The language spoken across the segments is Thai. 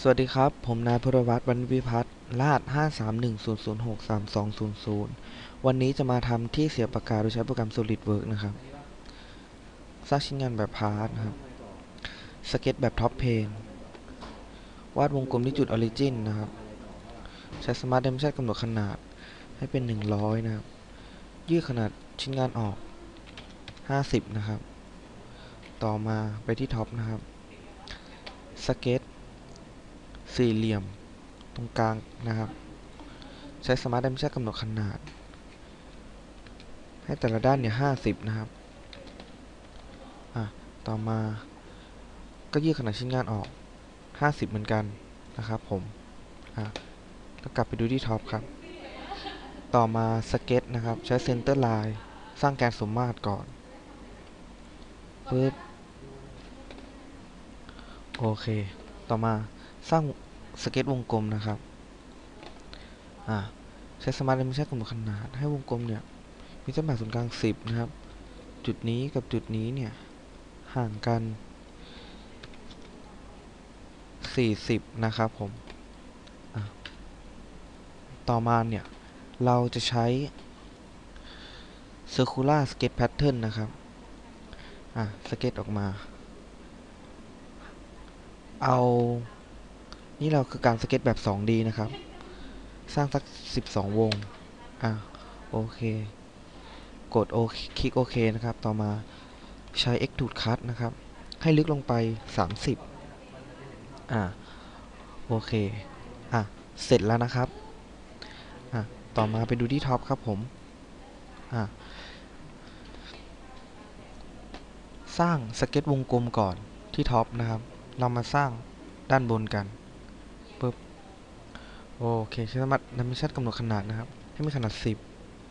สวัสดีครับ ผมนายพลวัตรวรรณวิพัฒน์รหัส53100633200 วันนี้จะมาทำที่เสียบปากกาโดยใช้โปรแกรม SolidWorks นะครับสร้างชิ้นงานแบบพาร์ทนะครับ สเก็ตแบบท็อปเพนวาดวงกลมที่จุดออริจินนะครับ ใช้สมาร์ทเดมชันกำหนดขนาดให้เป็น 100 นะครับ ยืดขนาดชิ้นงานออก 50 นะครับ ต่อมาไปที่ท็อปนะครับ สเก็ต สี่เหลี่ยมตรงกลางนะครับ ใช้สมาร์ท d ด m ม s กำหนดขนาด ให้แต่ละด้านเนี่ยห้าสิบนะครับ อะ ต่อมาก็ยืดขนาดชิ้นงานออกห้าสิบเหมือนกันนะครับผม อะก็กลับไปดูที่ท็อปครับ ต่อมาสเก็ตนะครับ ใช้เซนเตอร์ไลน์สร้างแกนสมมาตรก่อนปึ๊บโอเค ต่อมาสร้าง สเก็ตวงกลมนะครับ อ่าใช้สมาร์ทเลนส์ใช้กำหนดขนาด ให้วงกลมเนี่ย มีเส้นผ่าศูนย์กลาง 10 นะครับ จุดนี้กับจุดนี้เนี่ย ห่างกัน 40 นะครับผม ต่อมาเนี่ย เราจะใช้ circular sketch pattern นะครับ อะ สเก็ตออกมา เอา นี่เราคือการสเก็ตแบบ 2D นะครับ สร้างสัก 12 วง อะ โอเค กดโอคลิกโอเคนะครับ ต่อมาใช้ Extrude Cut นะครับ ให้ลึกลงไป 30 อะ โอเค อะ เสร็จแล้วนะครับ อะ ต่อมาไปดูที่ท็อปครับผม อะ สร้างสเก็ตวงกลมก่อนที่ท็อปนะครับ เรามาสร้างด้านบนกัน ปึ๊บโอเคใช้สมาร์ทดัมิชันกำหนดขนาดนะครับ ให้มีขนาด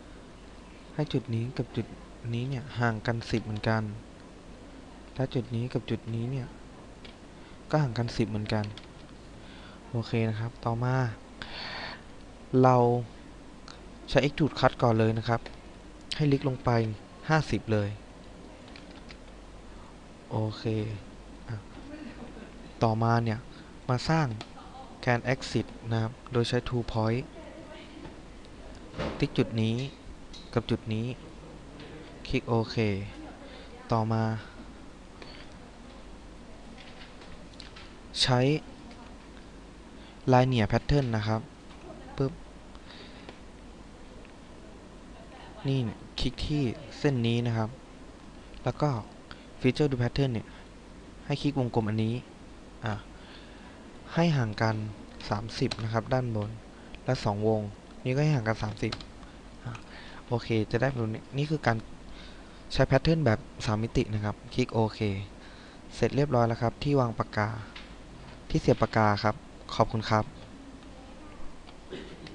10 ให้จุดนี้กับจุดนี้เนี่ยห่างกัน 10 เหมือนกัน และจุดนี้กับจุดนี้เนี่ยก็ห่างกัน 10 เหมือนกัน โอเคนะครับ ต่อมา เราใช้ Extrude Cut ก่อนเลยนะครับ ให้ลึกลงไป 50 เลย โอเคอต่อมาเนี่ย มาสร้าง แกน exit นะครับ โดยใช้ two point ติ๊กจุดนี้กับจุดนี้ คลิกโอเค ต่อมา ใช้ linear pattern นะครับปึ๊บ นี่คลิกที่เส้นนี้นะครับ แล้วก็ feature do pattern เนี่ย ให้คลิกวงกลมอันนี้ อะ ให้ห่างกัน 30 นะครับ ด้านบน และ 2 วง นี้ก็ให้ห่างกัน 30 โอเค จะได้แบบนี้ นี่คือการใช้แพทเทิร์นแบบ 3 มิตินะครับ คลิกโอเค เสร็จเรียบร้อยแล้วครับ ที่วางปากกา ที่เสียบปากกาครับ ขอบคุณครับ